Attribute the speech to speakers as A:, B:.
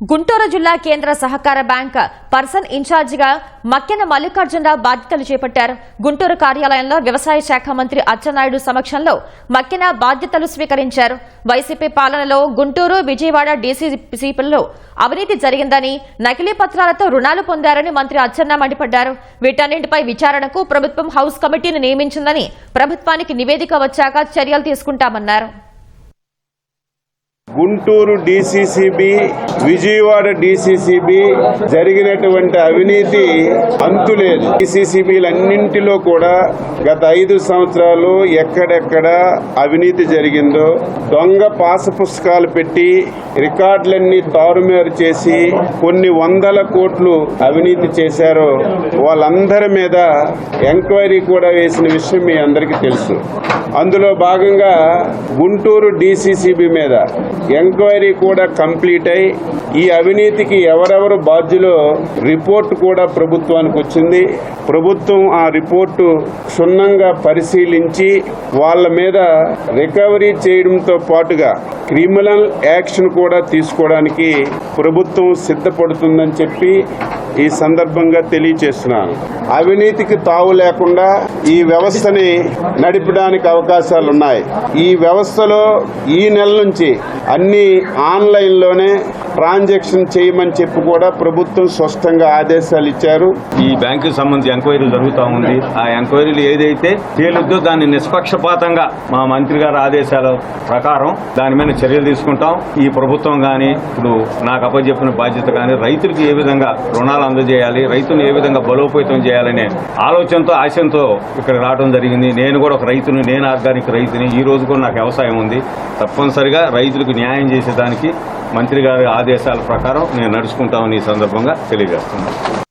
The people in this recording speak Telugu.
A: గుంటూరు జిల్లా కేంద్ర సహకార బ్యాంక్ పర్సన్ ఇన్ఛార్జిగా మక్కెన మల్లికార్జునరావు బాధ్యతలు చేపట్టారు. గుంటూరు కార్యాలయంలో వ్యవసాయ శాఖ మంత్రి అచ్చెన్నాయుడు సమక్షంలో మక్కెన బాధ్యతలు స్వీకరించారు. వైసీపీ పాలనలో గుంటూరు విజయవాడ డీసీసీపీల్లో అవినీతి జరిగిందని నకిలీ పత్రాలతో రుణాలు పొందారని మంత్రి అచ్చెన్న మండిపడ్డారు. వీటన్నింటిపై విచారణకు ప్రభుత్వం హౌస్ కమిటీని నియమించిందని ప్రభుత్వానికి నివేదిక వచ్చాక చర్యలు తీసుకుంటామన్నారు.
B: గుంటూరు డీసీసీబీ విజయవాడ డీసీసీబీ జరిగినటువంటి అవినీతి అంతులేదు. డిసిసిబిలన్నింటిలో కూడా గత ఐదు సంవత్సరాలు ఎక్కడెక్కడ అవినీతి జరిగిందో దొంగ పాస పుస్తకాలు పెట్టి రికార్డులన్నీ తారుమారు చేసి కొన్ని వందల కోట్లు అవినీతి చేశారో వాళ్ళందరి మీద ఎంక్వైరీ కూడా వేసిన విషయం మీ అందరికీ తెలుసు. అందులో భాగంగా గుంటూరు డీసీసీబీ మీద ఎంక్వైరీ కూడా కంప్లీట్ అయి ఈ అవినీతికి ఎవరెవరు బాధ్యులో రిపోర్ట్ కూడా ప్రభుత్వానికి వచ్చింది. ప్రభుత్వం ఆ రిపోర్టు క్షుణ్ణంగా పరిశీలించి వాళ్ళ మీద రికవరీ చేయడంతో పాటుగా క్రిమినల్ యాక్షన్ కూడా తీసుకోవడానికి ప్రభుత్వం సిద్ధపడుతుందని చెప్పి ఈ సందర్భంగా తెలియచేస్తున్నాను. అవినీతికి తావు లేకుండా ఈ వ్యవస్థని నడిపడానికి అవకాశాలు ఉన్నాయి ఈ వ్యవస్థలో ఈ నెల నుంచి అన్ని ఆన్లైన్లోనే ట్రాన్సాక్షన్ చేయమని చెప్పి కూడా ప్రభుత్వం స్పష్టంగా ఆదేశాలు ఇచ్చారు.
C: ఈ బ్యాంకు సంబంధించి ఎంక్వైరీలు జరుగుతూ ఉంది. ఆ ఎంక్వైరీలు ఏదైతే తేలుద్దో దాన్ని నిష్పక్షపాతంగా మా మంత్రి గారి ఆదేశాల ప్రకారం దాని మీద చర్యలు తీసుకుంటాం. ఈ ప్రభుత్వం కానీ ఇప్పుడు నాకు అప్పచెప్పిన బాధ్యత కానీ రైతులకు ఏ విధంగా రుణాలు అందజేయాలి. రైతును ఏ విధంగా బలోపేతం చేయాలనే ఆలోచనతో ఆశయంతో ఇక్కడ రావడం జరిగింది. నేను కూడా ఒక రైతుని నేను ఆర్గానిక్ రైతుని. ఈ రోజు కూడా నాకు వ్యవసాయం ఉంది. తప్పనిసరిగా రైతులకు న్యాయం చేసేదానికి మంత్రి గారి ఆదేశాల ప్రకారం నేను నడుచుకుంటామని ఈ సందర్భంగా తెలియజేస్తున్నాను.